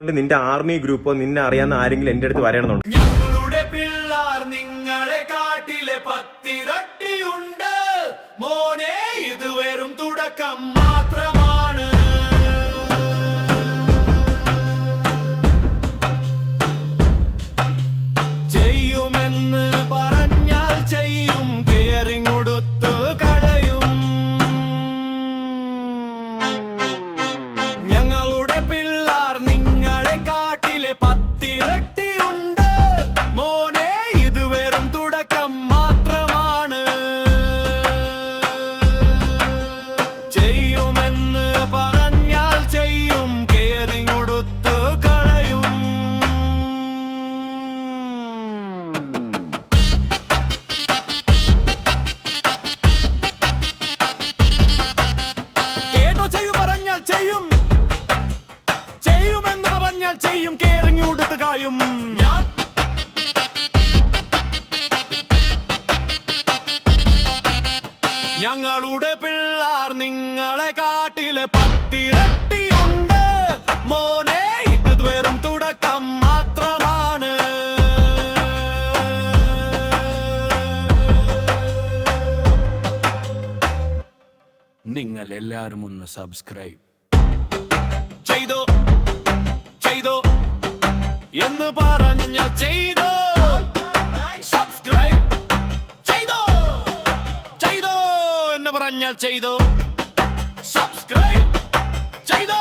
നിന്റെ ആർമി ഗ്രൂപ്പോ നിന്നെ അറിയാവുന്ന ആരെങ്കിലും എന്റെ അടുത്ത് വരണമെന്നുണ്ട്? പറഞ്ഞാൽ ചെയ്യും കേറി പറഞ്ഞാൽ ചെയ്യും. ഞങ്ങളുടെ പിള്ളാർ നിങ്ങളെ നിങ്ങൾ എല്ലാവരും ഒന്ന് സബ്സ്ക്രൈബ്. ചെയ്തോ ചെയ്തോ എന്ന് പറഞ്ഞ ചെയ്തോ. സബ്സ്ക്രൈബ് ചെയ്തോ ചെയ്തോ എന്ന് പറഞ്ഞാൽ ചെയ്തോ. സബ്സ്ക്രൈബ് ചെയ്തോ.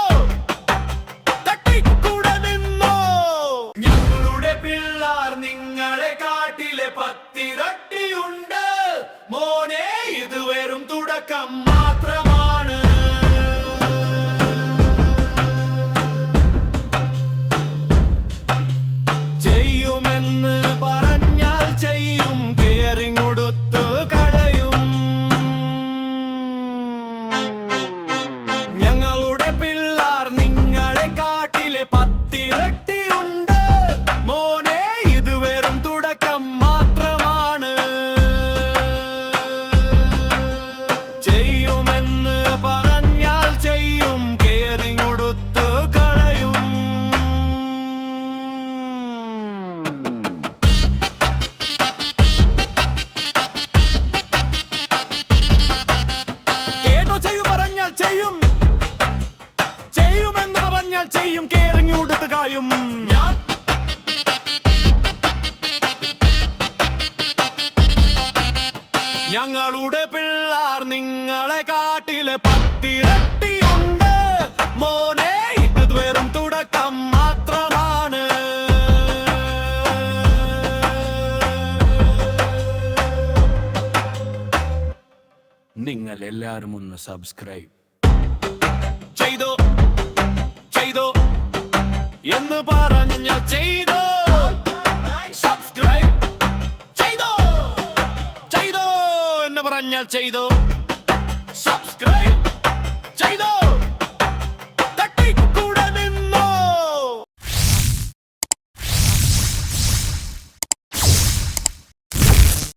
തട്ടിക്കൂടെ നിന്നോ. ഞങ്ങളുടെ പിള്ളാർ നിങ്ങളെ കാട്ടിലെ പത്തിരട്ടിയുണ്ട് ചെയ്യുമെന്ന് ചെയ്യും കേറിങ്ങി കൊടുത്ത് കായും. ഞാൻ ഞങ്ങളുടെ പിള്ളാർ നിങ്ങളെ കാട്ടിലെ പത്തിരട്ടിയുണ്ട്. മോനെ ഇത് വെറും തുടക്കം മാത്രമാണ്. നിങ്ങൾ എല്ലാവരും ഒന്ന് സബ്സ്ക്രൈബ് ചെയ്തോ എന്ന് പറഞ്ഞ ചെയ്തോ. സബ്സ്ക്രൈബ് ചെയ്തോ. ചെയ്തോ എന്ന് പറഞ്ഞാൽ ചെയ്തോ. സബ്സ്ക്രൈബ്